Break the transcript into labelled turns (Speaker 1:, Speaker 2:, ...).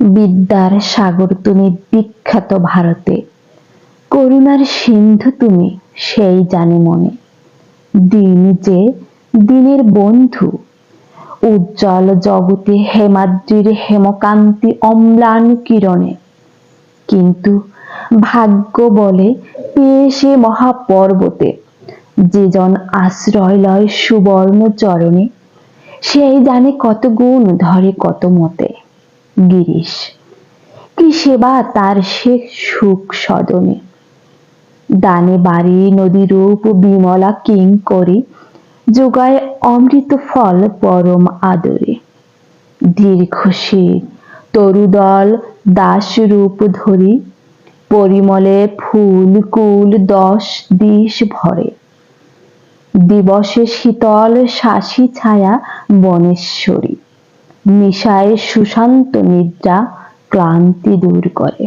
Speaker 1: বিদ্যার সাগর তুমি বিখ্যাত ভারতে। করুণার সিন্ধু তুমি সেই জানি মনে। দিন যে দিনের বন্ধু, উজ্জ্বল জগতে হেমাদ্রির হেমকান্তি অম্লান কিরণে। কিন্তু ভাগ্য বলে পেয়ে মহাপর্বতে, যে জন আশ্রয় লয় সুবর্ণ চরণে সেই জানে কত গুণ ধরে কত মতে। গিরিশ। কি সেবা তার সে সুখ সদনে? দানে বাড়ি, নদী রূপ, বিমলা কিং করি, যোগায় অমৃত ফল পরম আদরে। দীর্ঘশীর তরুদল, দাস রূপ ধরি, পরিমলে ফুল, কুল, দশ, দিশ ভরে। দিবসে শীতল শাসি ছায়া বনেশ্বরী। মিশায় সুশান্ত নিদ্রা ক্লান্তি দূর করে।